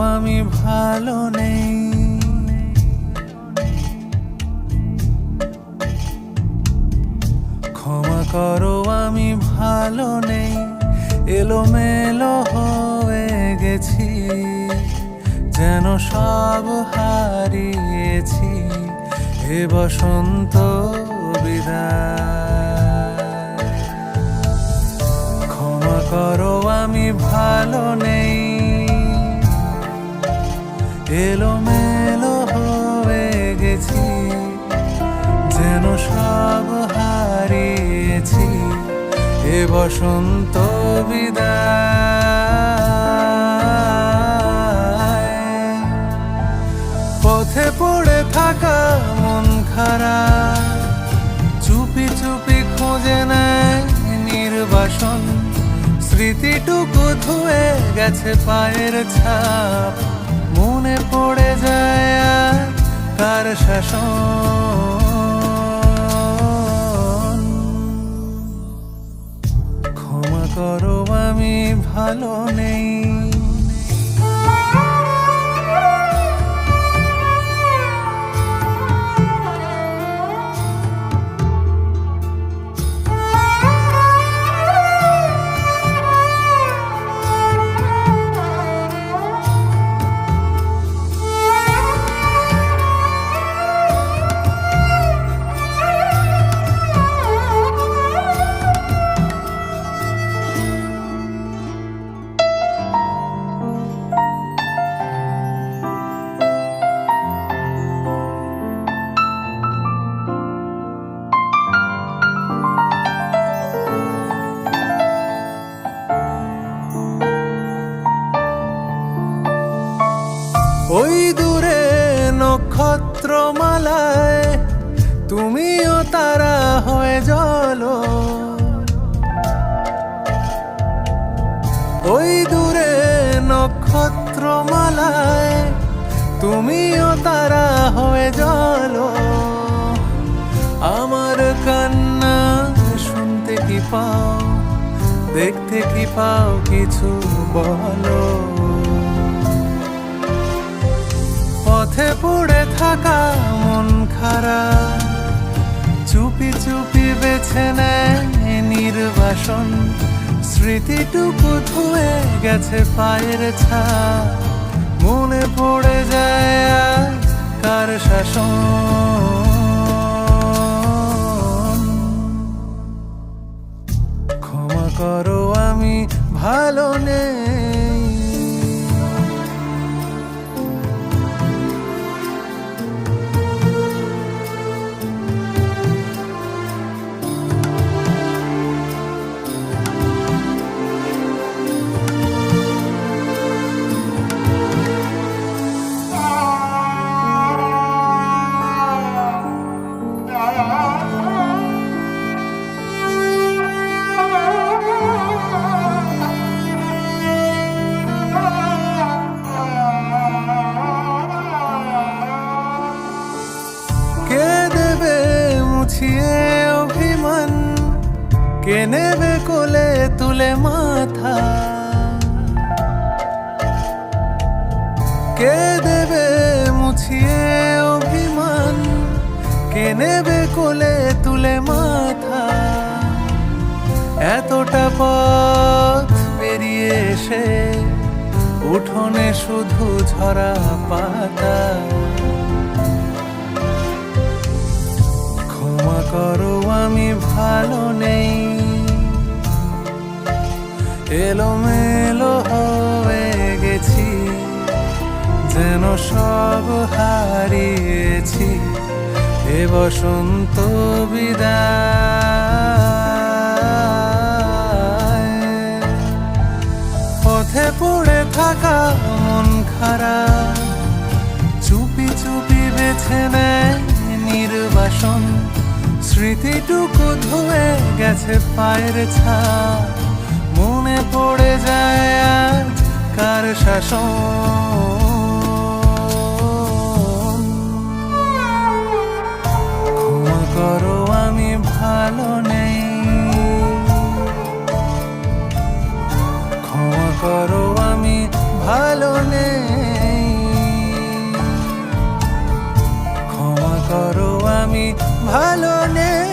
আমি ভালো নেই। ক্ষমা করো, আমি ভালো নেই। এলোমেলো হয়ে গেছি, যেন সব হারিয়েছি। এ বসন্ত বিদায়। ক্ষমা করো, আমি ভালো নেই। এলোমেলো হয়ে গেছি, যেন সব হারিয়েছি। এ বসন্ত বিদায়। পথে পড়ে থাকা মন খারাপ, চুপি চুপি খোঁজে নেয় নির্বাসন। স্মৃতিটুকু ধুয়ে গেছে পায়ের ছাপ। পড়ে যায় কার শাসন। ক্ষমা করো আমি ভালো নেই। ওই দূরে নক্ষত্রমালায় তুমিও তারা হয়ে জলো। ওই দূরে নক্ষত্রমালায় তুমিও তারা হয়ে জলো। আমার কান্না শুনতে কি পাও, দেখতে কি পাও কিছু বলো। পড়ে থাকা মন খারাপ। চুপি চুপি বেছে নেয় নির্বাসন। স্মৃতিটুকু ধুয়ে গেছে পায়ের ছা মনে পড়ে যায় কার শাসন। ক্ষমা করো আমি ভালো নেই। কে নেবে কোলে তুলে মাথা? কে দেবে মুছিয়ে অভিমান? কে নেবে কোলে তুলে মাথা? এতটা পথ পেরিয়ে এসে উঠোনে শুধু ঝরা পাতা। ক্ষমা করো, আমি ভালো এলোমেলো হয়ে গেছি, যেন সব হারিয়েছি। এ বসন্ত বিদায়। পথে পড়ে থাকা মন খারাপ, চুপি চুপি বেছে নেয় নির্বাসন। স্মৃতিটুকু ধুয়ে গেছে পায়ের ছা শাসন করো, আমি ভালো নেই। ক্ষমা করো, আমি ভালো নেই। ক্ষমা করো, আমি ভালো নেই।